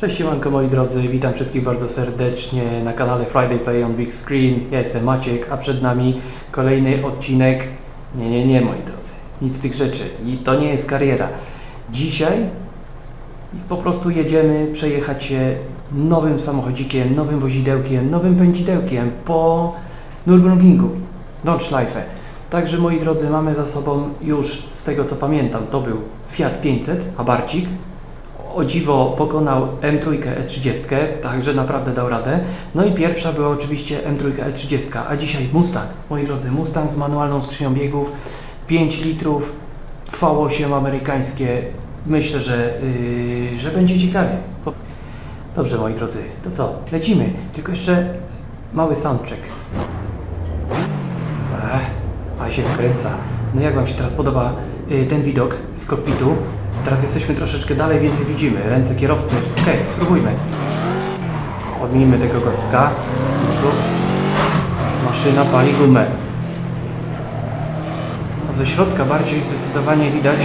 Cześć siemanko moi drodzy, witam wszystkich bardzo serdecznie na kanale Friday Play on Big Screen. Ja jestem Maciek, a przed nami kolejny odcinek. Nie, nie, nie moi drodzy, nic z tych rzeczy. I to nie jest kariera. Dzisiaj po prostu jedziemy przejechać się nowym samochodzikiem, nowym wozidełkiem, nowym pędzidełkiem po Nürburgringu, Nordschleife. Także moi drodzy, mamy za sobą już, z tego co pamiętam, to był Fiat 500, Abarcik, o dziwo pokonał M3 E30, także naprawdę dał radę. No i pierwsza była oczywiście M3 E30, a dzisiaj Mustang. Moi drodzy, Mustang z manualną skrzynią biegów, 5 litrów, V8 amerykańskie. Myślę, że, yy, że będzie ciekawie. Dobrze, moi drodzy, to co? Lecimy. Tylko jeszcze mały soundcheck. Ech, a się wkręca. No jak Wam się teraz podoba ten widok z kokpitu? Teraz jesteśmy troszeczkę dalej, więcej widzimy. Ręce kierowcy. Okej, spróbujmy. Odmijmy tego kostka. Maszyna pali gumę. A ze środka bardziej zdecydowanie widać,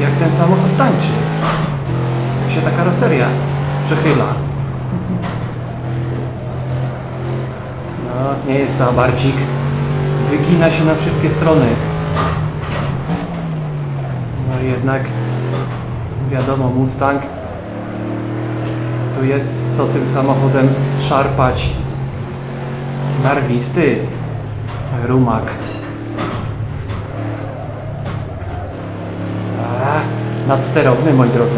jak ten samochód tańczy. Jak się ta karoseria przechyla. No, nie jest to abarcik. Wygina się na wszystkie strony. No jednak wiadomo, Mustang tu jest co tym samochodem szarpać. Narwisty. Rumak. A, nadsterowny, moi drodzy.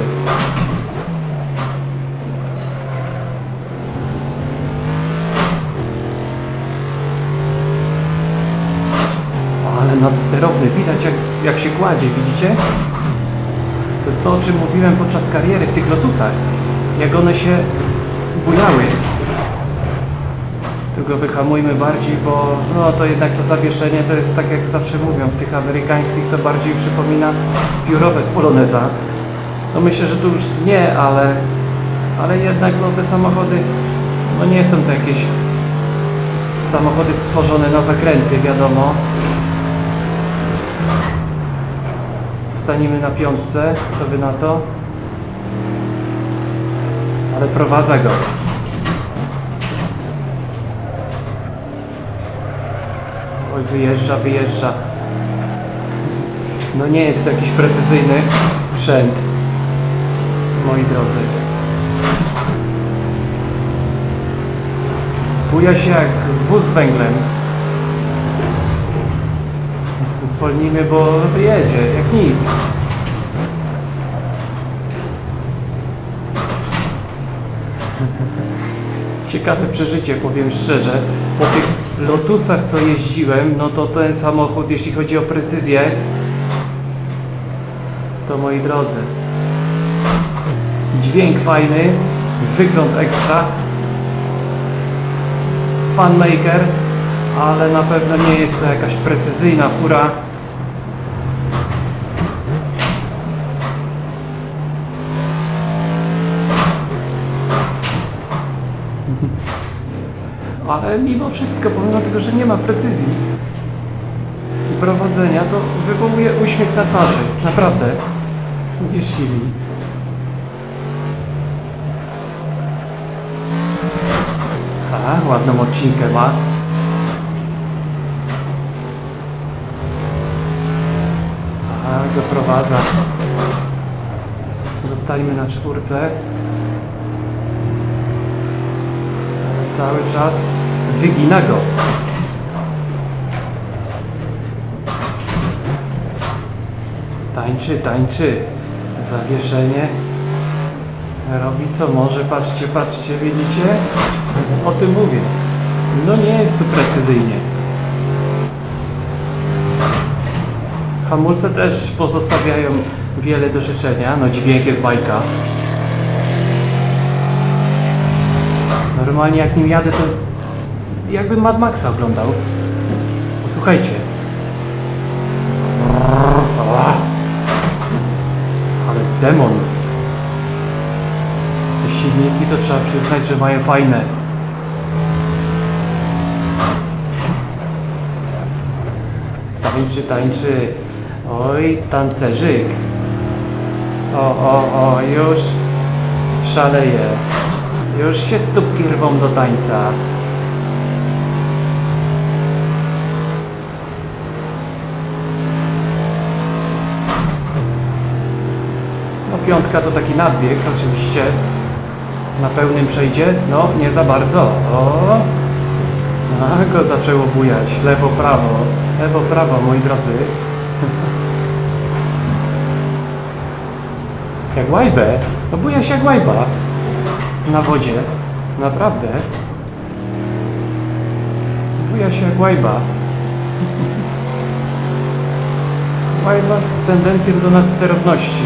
Ale nadsterowny, widać jak, jak się kładzie, widzicie? To jest to, o czym mówiłem podczas kariery w tych Lotusach. Jak one się bujały. Tylko wyhamujmy bardziej, bo no to jednak to zawieszenie to jest tak jak zawsze mówią, w tych amerykańskich to bardziej przypomina piórowe z Poloneza. No myślę, że tu już nie, ale, ale jednak no te samochody no nie są to jakieś samochody stworzone na zakręty, wiadomo. Zostaniemy na piątce, co na to? Ale prowadza go. Oj, wyjeżdża, wyjeżdża. No nie jest to jakiś precyzyjny sprzęt, moi drodzy. Buja się jak wóz z węglem. Zwolnimy, bo wyjedzie, jak nic. Ciekawe przeżycie, powiem szczerze. Po tych Lotusach, co jeździłem, no to ten samochód, jeśli chodzi o precyzję, to moi drodzy, dźwięk fajny, wygląd ekstra, fanmaker, ale na pewno nie jest to jakaś precyzyjna fura. Ale mimo wszystko, pomimo tego, że nie ma precyzji i prowadzenia, to wywołuje uśmiech na twarzy. Naprawdę. Uwierzchliwi. A, ładną odcinkę ma. A, doprowadza. Zostańmy na czwórce. Cały czas wygina go. Tańczy, tańczy. Zawieszenie. Robi co może. Patrzcie, patrzcie, widzicie? O tym mówię. No nie jest tu precyzyjnie. Hamulce też pozostawiają wiele do życzenia. No dźwięk jest bajka. Normalnie jak nim jadę, to jakbym Mad Maxa oglądał. Posłuchajcie. Ale demon. Te silniki to trzeba przyznać, że mają fajne. Tańczy, tańczy. Oj, tancerzyk. O, o, o, już. szaleje. Już się stópki rwą do tańca. No piątka to taki nadbieg oczywiście. Na pełnym przejdzie? No, nie za bardzo. O! A go zaczęło bujać. Lewo, prawo. Lewo, prawo, moi drodzy. Jak łajbę. No buja się jak łajba. Na wodzie. Naprawdę. Buja się jak łajba. Łajba z tendencją do nadsterowności.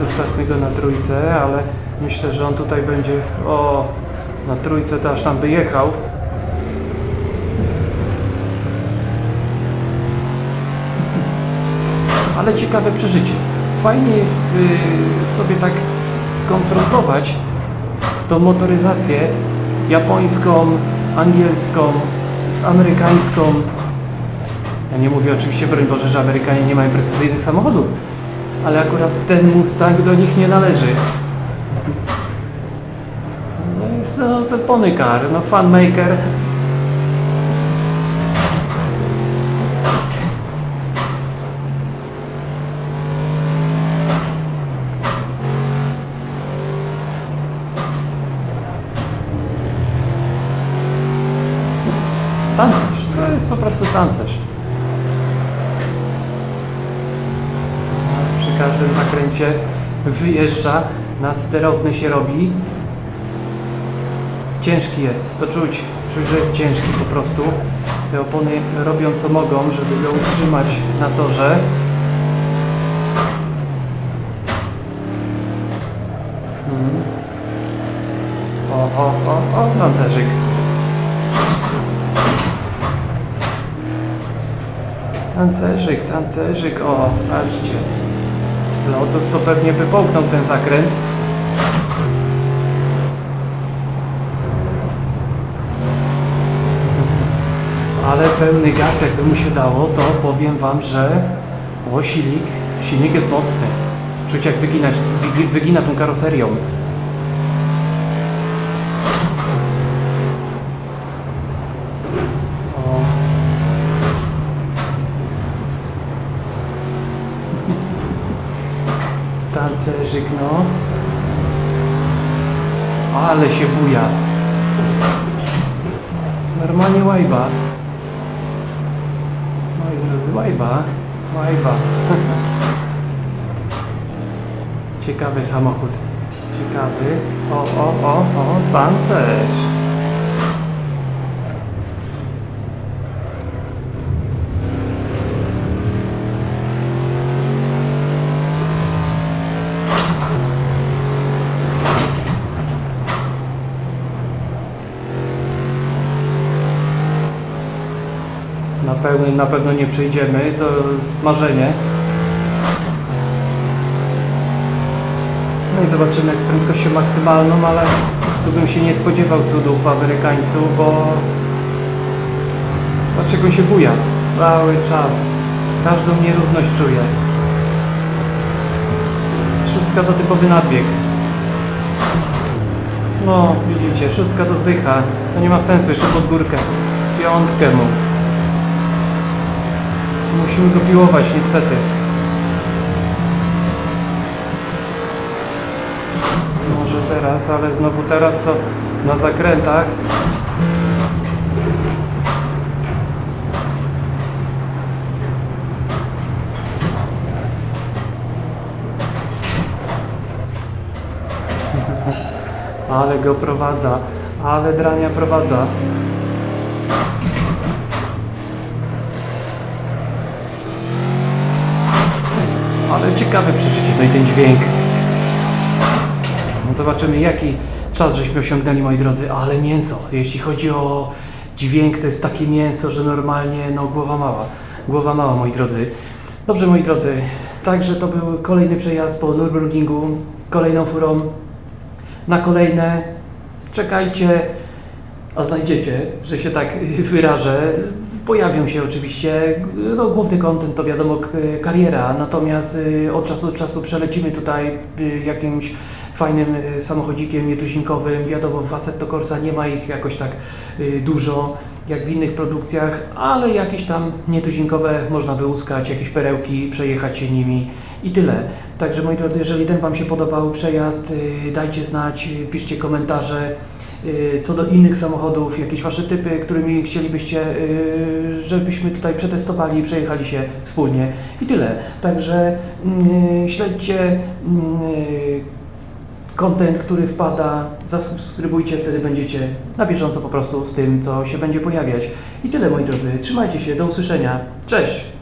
Zostawmy go na trójce, ale myślę, że on tutaj będzie. O, na trójce to aż tam wyjechał. Ale ciekawe przeżycie. Fajnie jest y, sobie tak skonfrontować tą motoryzację japońską, angielską z amerykańską. Ja nie mówię oczywiście, broń Boże, że Amerykanie nie mają precyzyjnych samochodów, ale akurat ten Mustang do nich nie należy. No jest no, to pony car, no fanmaker. Tancerz, to jest po prostu tancerz. Przy każdym zakręcie wyjeżdża, na sterowny się robi. Ciężki jest, to czuć, czuć, że jest ciężki po prostu. Te opony robią co mogą, żeby go utrzymać na torze. Mhm. O, o, o, o, tancerzyk. Tancerzyk, tancerzyk, o, patrzcie. Lotus to pewnie by połknął ten zakręt. Ale pełny gaz jakby mu się dało, to powiem wam, że o silnik, silnik jest mocny. Czuć jak wyginać, wygi- wygina tą karoserią. Tancerzyk, no. Ale się buja. Normalnie łajba. Moi drodzy, łajba. Łajba. Ciekawy samochód. Ciekawy. O, o, o, o, pancerz. Na pewno, nie przejdziemy, to marzenie. No i zobaczymy jak z prędkością maksymalną, ale tu bym się nie spodziewał cudów Amerykańcu, bo dlaczego się buja cały czas. Każdą nierówność czuję. Szóstka to typowy nadbieg. No, widzicie, szóstka to zdycha. To nie ma sensu, jeszcze pod górkę. Piątkę mu. Musimy go piłować niestety. Może teraz, ale znowu teraz to na zakrętach. Ale go prowadza, ale drania prowadza. Ale ciekawe przeżycie, no i ten dźwięk. No zobaczymy jaki czas żeśmy osiągnęli moi drodzy, ale mięso, jeśli chodzi o dźwięk to jest takie mięso, że normalnie no głowa mała. głowa mała, moi drodzy. Dobrze, moi drodzy, także to był kolejny przejazd po Nürburgringu, kolejną furą na kolejne. Czekajcie, a znajdziecie, że się tak wyrażę. Pojawią się oczywiście, no, główny kontent to wiadomo kariera, natomiast y, od czasu do czasu przelecimy tutaj y, jakimś fajnym y, samochodzikiem nietuzinkowym. Wiadomo, w Assetto Corsa nie ma ich jakoś tak dużo jak w innych produkcjach, ale jakieś tam nietuzinkowe można wyłuskać, jakieś perełki, przejechać się nimi i tyle. Także moi drodzy, jeżeli ten Wam się podobał przejazd, dajcie znać, piszcie komentarze. Y, Co do innych samochodów, jakieś Wasze typy, którymi chcielibyście, y, żebyśmy tutaj przetestowali przejechali się wspólnie i tyle. Także mm, śledźcie mm, content, który wpada, zasubskrybujcie, wtedy będziecie na bieżąco po prostu z tym, co się będzie pojawiać. I tyle moi drodzy, trzymajcie się, do usłyszenia, cześć!